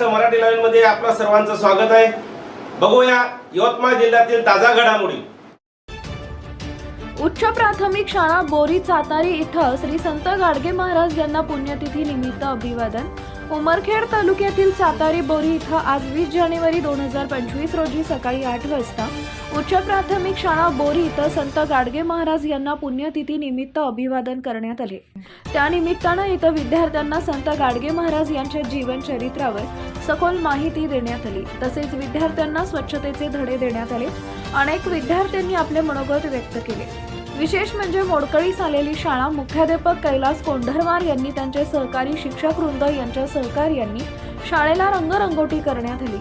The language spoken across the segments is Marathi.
आजच्या मराठी लाईव्हमध्ये आपलं सर्वांचं स्वागत आहे. बघूया यवतमाळ जिल्ह्यातील ताजा घडामोडी. उच्च प्राथमिक शाळा बोरी चातारी इथं श्री संत गाडगे महाराज यांना पुण्यतिथी निमित्त अभिवादन. उमरखेड तालुक्यातील सातारी बोरी इथं आज वीस जानेवारी दोन हजार पंचवीस रोजी सकाळी आठ वाजता उच्च प्राथमिक शाळा बोरी इथं संत गाडगे महाराज यांना पुण्यतिथी निमित्त अभिवादन करण्यात आले. त्यानिमित्तानं इथं विद्यार्थ्यांना संत गाडगे महाराज यांच्या जीवन चरित्रावर सखोल माहिती देण्यात आली. तसेच विद्यार्थ्यांना स्वच्छतेचे धडे देण्यात आले. अनेक विद्यार्थ्यांनी आपले मनोगत व्यक्त केले. विशेष म्हणजे मोडकळीस आलेली शाळा मुख्याध्यापक कैलास कोंढरवार यांनी त्यांचे सहकारी शिक्षक वृंद यांच्या सहकार्यांनी शाळेला रंगरंगोटी करण्यात आली.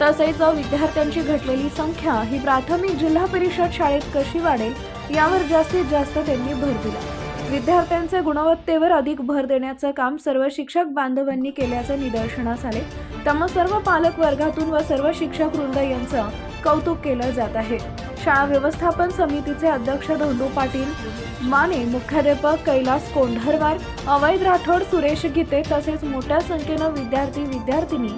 तसेच विद्यार्थ्यांची घटलेली संख्या ही प्राथमिक जिल्हा परिषद शाळेत कशी वाढेल यावर जास्तीत जास्त त्यांनी भर दिला. विद्यार्थ्यांचे गुणवत्तेवर अधिक भर देण्याचं काम सर्व शिक्षक बांधवांनी केल्याचं निदर्शनास आले. त्यामुळे सर्व पालक वर्गातून व सर्व शिक्षक वृंद यांचं कौतुक केलं जात आहे. शाळा व्यवस्थापन समितीचे अध्यक्ष धोंडू पाटील माने मुख्याध्यापक कैलास कोंढरवार अवैध राठोड सुरेश गीते तसेच मोठ्या संख्येनं विद्यार्थी विद्यार्थिनी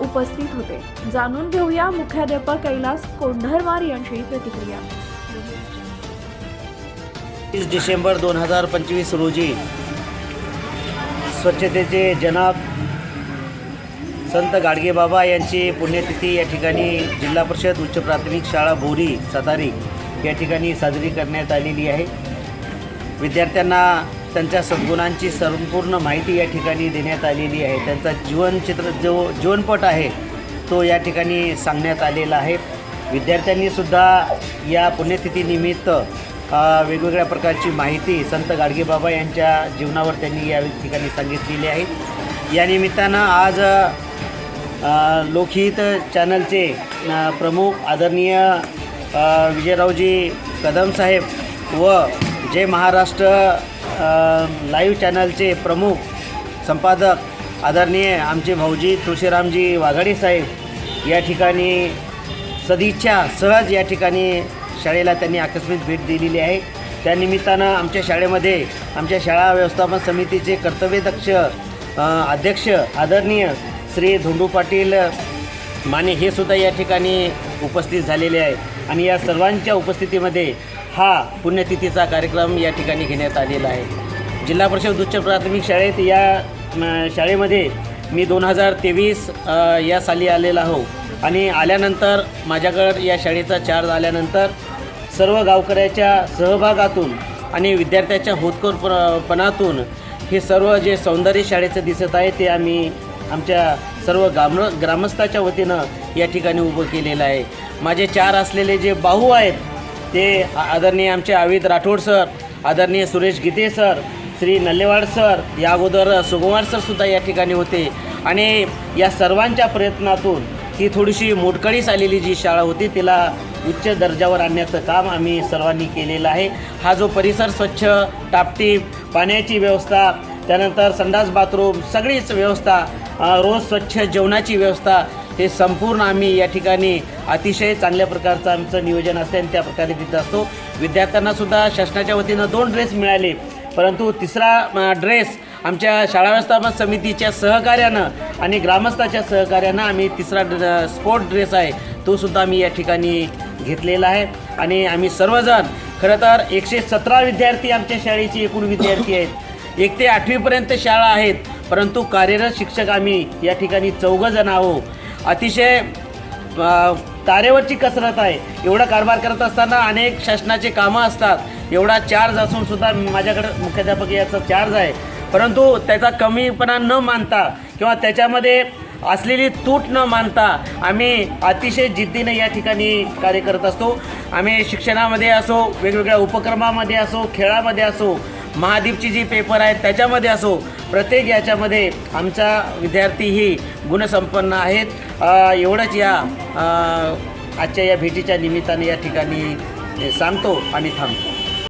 उपस्थित होते. जाणून घेऊया मुख्याध्यापक कैलास कोंढरवार यांची प्रतिक्रिया. तीस डिसेंबर दोन हजार पंचवीस रोजी स्वच्छतेचे जनाब संत गाडगेबाबा यांची पुण्यतिथी या ठिकाणी जिल्हा परिषद उच्च प्राथमिक शाळा बोरी सातारी या ठिकाणी साजरी करण्यात आलेली आहे. विद्यार्थ्यांना त्यांच्या सद्गुणांची संपूर्ण माहिती या ठिकाणी देण्यात आलेली आहे. त्यांचा जीवनचित्र जो जीवनपट आहे तो या ठिकाणी सांगण्यात आलेला आहे. विद्यार्थ्यांनीसुद्धा या पुण्यतिथीनिमित्त वेगवेगळ्या प्रकारची माहिती संत गाडगेबाबा यांच्या जीवनावर त्यांनी या ठिकाणी सांगितलेली आहे. या निमित्तानं आज लोकहित चॅनलचे प्रमुख आदरणीय विजयरावजी कदम साहेब व जय महाराष्ट्र लाईव्ह चॅनलचे प्रमुख संपादक आदरणीय आमचे भाऊजी तुळशीरामजी वाघाडी साहेब या ठिकाणी सदिच्छा सहज या ठिकाणी शाळेला त्यांनी आकस्मिक भेट दिलेली आहे. त्यानिमित्तानं आमच्या शाळेमध्ये आमच्या शाळा व्यवस्थापन समितीचे कर्तव्यदक्ष अध्यक्ष आदरणीय श्री धोंडू पाटील माने हे सुद्धा या ठिकाणी उपस्थित झालेले आहे. आणि या सर्वांच्या उपस्थितीमध्ये हा पुण्यतिथीचा कार्यक्रम या ठिकाणी घेण्यात आलेला आहे. जिल्हा परिषद उच्च प्राथमिक शाळेत या शाळेमध्ये मी दोन हजार तेवीस या साली आलेला हो. आणि आल्यानंतर माझ्याकडं या शाळेचा चार्ज आल्यानंतर सर्व गावकऱ्याच्या सहभागातून आणि विद्यार्थ्याच्या होतकोरपणातून हे सर्व जे सौंदर्य शाळेचं दिसत आहे ते आम्ही आमच्या सर्व ग्राम ग्रामस्थाच्या वतीनं या ठिकाणी उभं केलेलं आहे. माझे चार असलेले जे बाहू आहेत ते आदरणीय आमचे आविद राठोड सर आदरणीय सुरेश गीते सर श्री नल्लेवाड सर या अगोदर सुकुमार सरसुद्धा या ठिकाणी होते. आणि या सर्वांच्या प्रयत्नातून ही थोडीशी मोडकळीस आलेली जी शाळा होती तिला उच्च दर्जावर आणण्याचं काम आम्ही सर्वांनी केलेलं आहे. हा जो परिसर स्वच्छ टापटीप पाण्याची व्यवस्था त्यानंतर संडास बाथरूम सगळीच व्यवस्था रोज स्वच्छ जेवणाची व्यवस्था हे संपूर्ण आम्ही या ठिकाणी अतिशय चांगल्या प्रकारचं आमचं नियोजन असते आणि त्या प्रकारे तिथं असतो. विद्यार्थ्यांनासुद्धा शासनाच्या वतीनं दोन ड्रेस मिळाले. परंतु तिसरा ड्रेस आमच्या शाळा व्यवस्थापन समितीच्या सहकार्यानं आणि ग्रामस्थाच्या सहकार्यानं आम्ही तिसरा ड्र स्पोर्ट ड्रेस आहे तोसुद्धा आम्ही या ठिकाणी घेतलेला आहे. आणि आम्ही सर्वजण खरं तर एकशे सतरा विद्यार्थी आमच्या शाळेचे एकूण विद्यार्थी आहेत. एक ते आठवीपर्यंत शाळा आहेत. परंतु कार्यरत शिक्षक आम्ही या ठिकाणी चौघं जण आहोत. अतिशय तारेवरची कसरत आहे. एवढा कारभार करत असताना अनेक शासनाचे कामं असतात. एवढा चार्ज असून सुद्धा माझ्याकडं मुख्याध्यापक याचा चार्ज आहे. परंतु त्याचा कमीपणा न मानता किंवा त्याच्यामध्ये असलेली तूट न मानता आम्ही अतिशय जिद्दीने या ठिकाणी कार्य करत असतो. आम्ही शिक्षणामध्ये असो वेगवेगळ्या उपक्रमामध्ये असो खेळामध्ये असो महादीपची जी पेपर आहेत त्याच्यामध्ये असो प्रत्येक याच्यामध्ये आमचा विद्यार्थीही गुणसंपन्न आहेत. एवढंच या आजच्या या भेटीच्या निमित्ताने या ठिकाणी सांगतो आणि थांबतो.